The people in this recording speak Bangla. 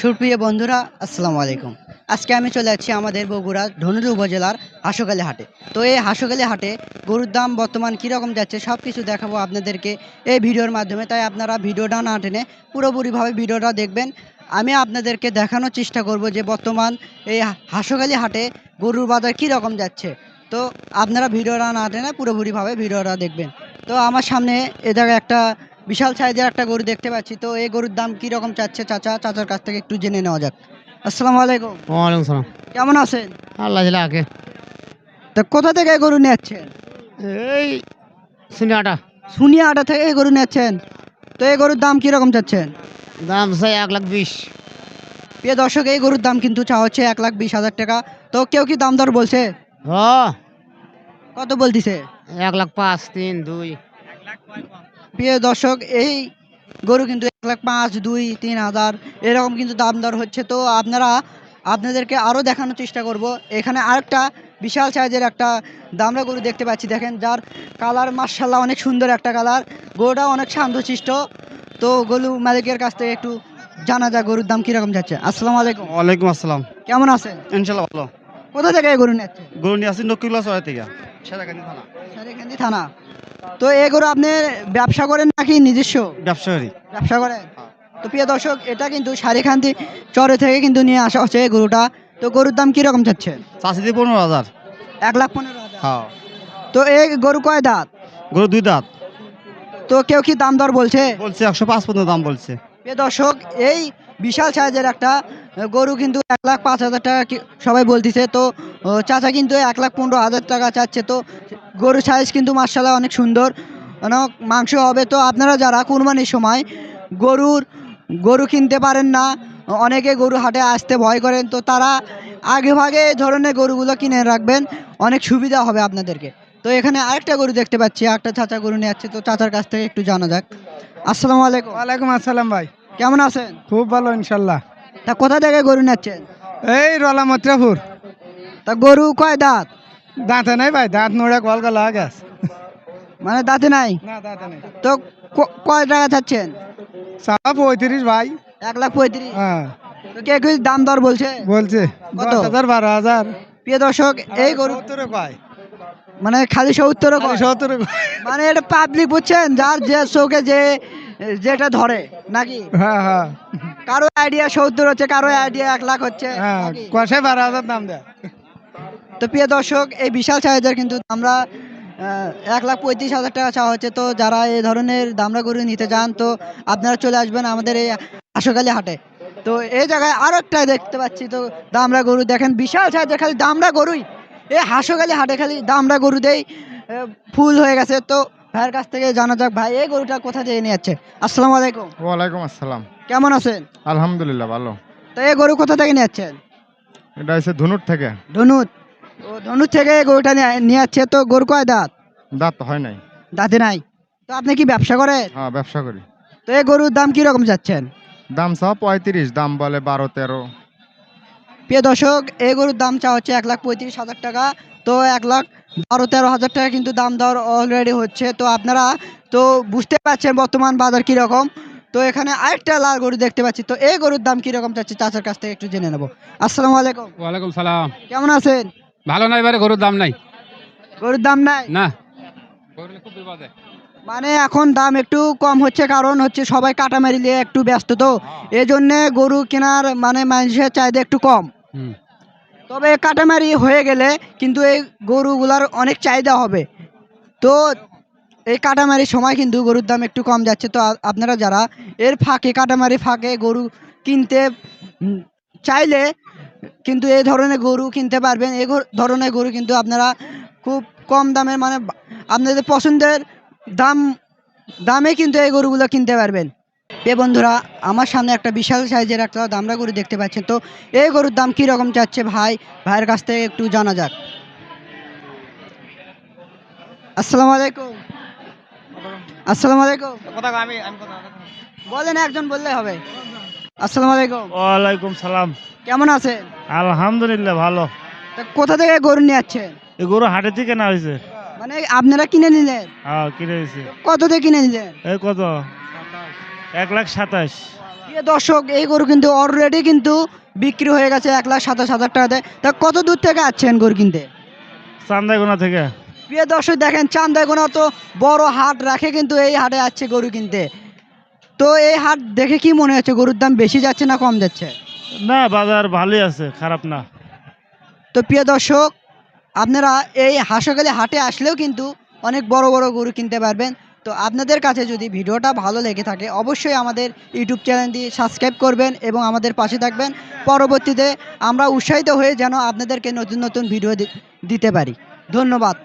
সুপ্রিয় বন্ধুরা, আসসালামু আলাইকুম। আজকে আমি চলে যাচ্ছি আমাদের বগুড়া ধনুর উপজেলার হাঁসকালি হাটে। তো এই হাঁসকালি হাটে গরুর দাম বর্তমান কীরকম যাচ্ছে সব কিছু দেখাবো আপনাদেরকে এই ভিডিওর মাধ্যমে। তাই আপনারা ভিডিওটা না টেনে পুরোপুরিভাবে ভিডিওটা দেখবেন। আমি আপনাদেরকে দেখানোর চেষ্টা করব যে বর্তমান এই হাঁসকালি হাটে গরুর বাজার কীরকম যাচ্ছে। তো আপনারা ভিডিওটা না টেনে পুরোপুরিভাবে ভিডিওটা দেখবেন। তো আমার সামনে এ জায়গায় একটা বিশাল সাইজের একটা গরু দেখতে পাচ্ছি। তো এই গরুর দাম কি রকম চাচ্ছে চাচা? চাচার কাছ থেকে একটু জেনে নেওয়া যাক। আসসালামু আলাইকুম। ওয়ালাইকুম সালাম। কেমন আছেন? আল্লাহ দিলে আগে তা কোথা থেকে গরু নিচ্ছেন এই সিনেমাটা সুনিয়া আটা থেকে এই গরু নিচ্ছেন তো এই গরুর দাম কি রকম চাচ্ছেন? দাম চাই এক লাখ বিশ। প্রিয় দর্শক এই গরুর দাম কিন্তু চা হচ্ছে এক লাখ বিশ হাজার টাকা। তো কেউ কি দাম দর বলছে? ও কত বলতিছে? এক লাখ পাঁচ তিন দুই। প্রিয় দর্শক এই গরু কিন্তু এক লাখ পাঁচ দুই তিন হাজার এরকম কিন্তু দাম দর হচ্ছে। তো আপনারা আপনাদেরকে আরও দেখানোর চেষ্টা করব। এখানে আরেকটা বিশাল সাইজের একটা দামরা গরু দেখতে পাচ্ছি। দেখেন যার কালার মার্শাল্লাহ অনেক সুন্দর একটা কালার। গরুটা অনেক শান্তশিষ্ট তো গরু মালিকের কাছ থেকে একটু জানা যায় গরুর দাম কীরকম যাচ্ছে। আসসালামু আলাইকুম। ওয়ালাইকুম আসসালাম। কেমন আছেন? ইনশাল্লাহ ভালো। কোথা থেকে গরু নিচ্ছে গরু নিয়ে আসি নকিউল্লা চড়াই থেকে। থানা। সারিকান্দি থানা। তো এই গরু আপনি ব্যবসা করেন নাকি নিজস্ব? ব্যবসায়ী। ব্যবসা করেন? তো প্রিয় দর্শক এটা কিন্তু সারিখান্তি চরে থেকে কিন্তু নিয়ে আসা হচ্ছে এই গরুটা। তো গরুর দাম কীরকম চাচ্ছে চাষি দিয়ে পনেরো হাজার। এক লাখ পনেরো হাজার। হ্যাঁ। তো এই গরু কয় দাঁত? গরু দুই দাঁত। তো কেউ কি দাম দর বলছে? বলছে একশো পাঁচ পর্যন্ত দাম বলছে। প্রিয় দর্শক এই বিশাল সাইজের একটা গরু কিন্তু এক লাখ পাঁচ হাজার টাকা সবাই বলতিছে তো চাচা কিন্তু এক লাখ পনেরো হাজার টাকা চাচ্ছে তো গরুর সাইজ কিন্তু মার্শাল্লাহ অনেক সুন্দর অনেক মাংস হবে তো আপনারা যারা কুরবানির সময় গরুর গরু কিনতে পারেন না অনেকে গরু হাটে আসতে ভয় করেন তো তারা আগে ভাগে ধরনের গরুগুলো কিনে রাখবেন অনেক সুবিধা হবে আপনাদেরকে। তো এখানে আরেকটা গরু দেখতে পাচ্ছি একটা চাচা গরু নিয়ে যাচ্ছে তো চাচার কাছ থেকে একটু জানা যাক। আসসালামু আলাইকুম। ওয়ালাইকুম আসসালাম ভাই। কেমন আছেন? খুব ভালো ইনশাল্লাহ তা কোথা থেকে গরু নিচ্ছেন এই রলা মত্রাপুর তা গরু কয় দাঁত? দাঁতে নাই ভাই দাঁত নোড়া কল গলা গ্যাস। মানে দাঁতে নাই? না দাঁতে নাই। তো কয় টাকা চাচ্ছেন? সারা পঁয়ত্রিশ ভাই। এক লাখ পঁয়ত্রিশ। হ্যাঁ। তো কে কি দাম দর বলছে? বলছে কত? হাজার বারো হাজার। প্রিয় দর্শক এই গরু উত্তরে কয় মানে খালি সত্তর সত্তরে। মানে এটা পাবলিক বুঝছেন? যার যে চোখে যে যেটা ধরে নাকি? হ্যাঁ হ্যাঁ। কারও আইডিয়া সত্তর হচ্ছে কারও আইডিয়া এক লাখ হচ্ছে। হ্যাঁ বারো হাজার দাম দেয়। তো প্রিয় দর্শক এই বিশাল সাইজের কিন্তু আমরা এক লাখ পঁয়ত্রিশ হাজার টাকা চাওয়া হচ্ছে। তো যারা এই ধরনের দামরা গরু নিতে চান তো আপনারা চলে আসবেন আমাদের এই আশোকালি হাটে। তো এই জায়গায় আরও একটা দেখতে পাচ্ছি তো দামরা গরু। দেখেন বিশাল সাইজের খালি দামরা গরুই। এই হাঁসোকালি হাটে খালি দামরা গরু দেই ফুল হয়ে গেছে। তো ভাইয়ের কাছ থেকে জানা যাক ভাই এই গরুটা কোথা থেকে নিয়ে যাচ্ছে? আসসালামু আলাইকুম। ওয়ালাইকুম আসসালাম। কেমন আছেন? আলহামদুলিল্লাহ ভালো। তো এই গরু কোথা থেকে নিয়ে যাচ্ছেন? এটা হচ্ছে ধনুর থেকে। ধনুত তো ধনুত থেকে এই গরুটা নিয়ে যাচ্ছে। তো গরু কয় দাঁত? দাঁত হয় নাই। দাঁতে নাই। তো আপনি কি ব্যবসা করেন? হ্যাঁ ব্যবসা করি। তো এই গরুর দাম কি রকম যাচ্ছেন? দাম সব পঁয়ত্রিশ দাম বলে বারো তেরো। প্রিয় দর্শক এই গরুর দাম চা হচ্ছে এক লাখ পঁয়ত্রিশ হাজার টাকা। তো এক লাখ বারো তেরো হাজার টাকা কিন্তু দাম দর অলরেডি হচ্ছে। তো আপনারা তো বুঝতে পারছেন বর্তমান বাজার কি রকম তো এখানে আরেকটা লাল গরু দেখতে পাচ্ছি। তো এই গরুর দাম কি রকম চাচ্ছে চাচার কাছ থেকে একটু জেনে নেব। আসসালামু আলাইকুম। ওয়ালাইকুম সালাম। কেমন আছেন? ভালো নাই এবারে গরুর দাম নাই? গরুর দাম নাই? না। খুব বিপদে। মানে এখন দাম একটু কম হচ্ছে কারণ হচ্ছে সবাই কাটামারি নিয়ে একটু ব্যস্ত। তো এই জন্যে গরু কেনার মানে মানুষের চাহিদা একটু কম। তবে কাটামারি হয়ে গেলে কিন্তু এই গরুগুলার অনেক চাহিদা হবে। তো এই কাটামারির সময় কিন্তু গরুর দাম একটু কম যাচ্ছে। তো আপনারা যারা এর ফাঁকে, কাটামারি ফাঁকে গরু কিনতে চাইলে কিন্তু এই ধরনের গরু কিনতে পারবেন। এই ধরনের গরু কিন্তু আপনারা খুব কম দামে মানে আপনাদের পছন্দের দাম, দামে কিন্তু এই গরুগুলো কিনতে পারবেন। এ বন্ধুরা আমার সামনে একটা বিশাল সাইজের একটা দামড়া গরু দেখতে পাচ্ছেন। তো এই গরুর দাম কি রকম চাচ্ছে ভাই? ভাইয়ের কাছ থেকে একটু জানা যাক। আসসালামু আলাইকুম। আসসালামু আলাইকুম। বলেন একজন বললে হবে। আসসালামু আলাইকুম। ওয়ালাইকুম সালাম। কেমন আছেন? আলহামদুলিল্লাহ ভালো। তা কোথা থেকে গরু নিয়ে যাচ্ছেন এই গরু হাটে থেকে না হয়েছে। মানে আপনারা কিনে নিলেন? হ্যাঁ কিনে হয়েছে কত দিয়ে কিনে নিলেন? এই কত? এক লাখ সাতাশ। প্রিয় দর্শক এই গরু কিন্তু অলরেডি কিন্তু বিক্রি হয়ে গেছে এক লাখ সাতাশ হাজার টাকাতে তা কত দূর থেকে আসছেন গরু কিনতে? চান্দাইগোনা থেকে। প্রিয় দর্শক দেখেন চান্দাইগোনা তো বড় হাট রাখে কিন্তু এই হাটে আসছে গরু কিনতে। তো এই হাট দেখে কি মনে হচ্ছে গরুর দাম বেশি যাচ্ছে না কম যাচ্ছে? না বাজার ভালোই আছে খারাপ না। তো প্রিয় দর্শক আপনারা এই হাঁসকালি হাটে আসলেও কিন্তু অনেক বড় বড় গরু কিনতে পারবেন। তো আপনাদের কাছে যদি ভিডিওটা ভালো লেগে থাকে, অবশ্যই আমাদের ইউটিউব চ্যানেলটি সাবস্ক্রাইব করবেন এবং আমাদের পাশে থাকবেন। পরবর্তীতে আমরা উৎসাহিত হয়ে যেন আপনাদেরকে নতুন নতুন ভিডিও দিতে পারি। ধন্যবাদ।